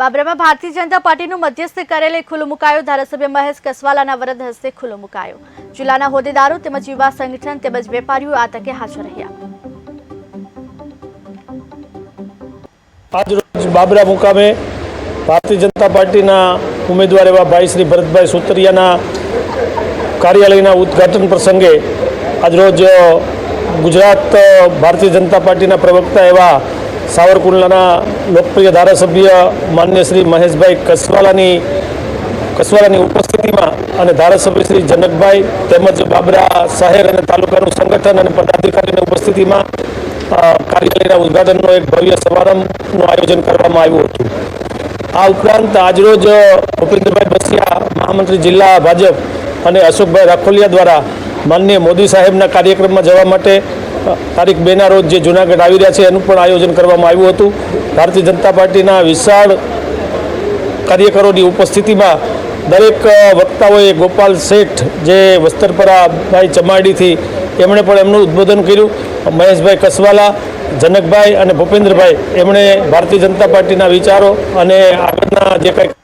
બાબરામાં ભારતીય જનતા પાર્ટીનું મધ્યસ્થ કાર્યાલય ખુલ્લું મુકાયું. ધારાસભ્ય મહેશ કસવાલાના વરદ હસ્તે ખુલ્લું મુકાયું. જિલ્લાના હોદ્દેદારો તેમજ યુવા સંગઠન તેમજ વેપારીઓ આ તકે હાજર રહ્યા. આજરોજ બાબરા મુકામે ભારતીય જનતા પાર્ટીના ઉમેદવાર એવા ભાઈ શ્રી ભરતભાઈ સુતરિયાના કાર્યાલયના ઉદ્ઘાટન પ્રસંગે આજરોજ ગુજરાત ભારતીય જનતા પાર્ટીના પ્રવક્તા એવા સાવરકુંડલાના લોકપ્રિય ધારાસભ્ય માન્ય શ્રી મહેશભાઈ કસવાલાની કસવાલાની ઉપસ્થિતિમાં અને ધારાસભ્ય શ્રી જનકભાઈ તેમજ બાબરા શહેર અને તાલુકાનું સંગઠન અને પદાધિકારીની ઉપસ્થિતિમાં કાર્યાલયના ઉદ્ઘાટનનો એક ભવ્ય સમારંભનું આયોજન કરવામાં આવ્યું હતું. આ ઉપરાંત આજરોજ ભૂપેન્દ્રભાઈ બસિયા, મહામંત્રી જિલ્લા ભાજપ અને અશોકભાઈ રાખોલિયા દ્વારા માનનીય મોદી સાહેબના કાર્યક્રમમાં જવા માટે તારીખ બેના રોજ જે જૂનાગઢ આવી રહ્યા છે, એનું પણ આયોજન કરવામાં આવ્યું હતું. ભારતીય જનતા પાર્ટીના વિશાળ કાર્યકરોની ઉપસ્થિતિમાં દરેક વક્તાઓએ ગોપાલ શેઠ જે વસ્ત્રપરા ભાઈ ચમાડીથી એમણે પણ એમનું ઉદ્બોધન કર્યું. મહેશભાઈ કસવાલા, જનકભાઈ અને ભૂપેન્દ્રભાઈ, એમણે ભારતીય જનતા પાર્ટીના વિચારો અને આગળના જે કંઈક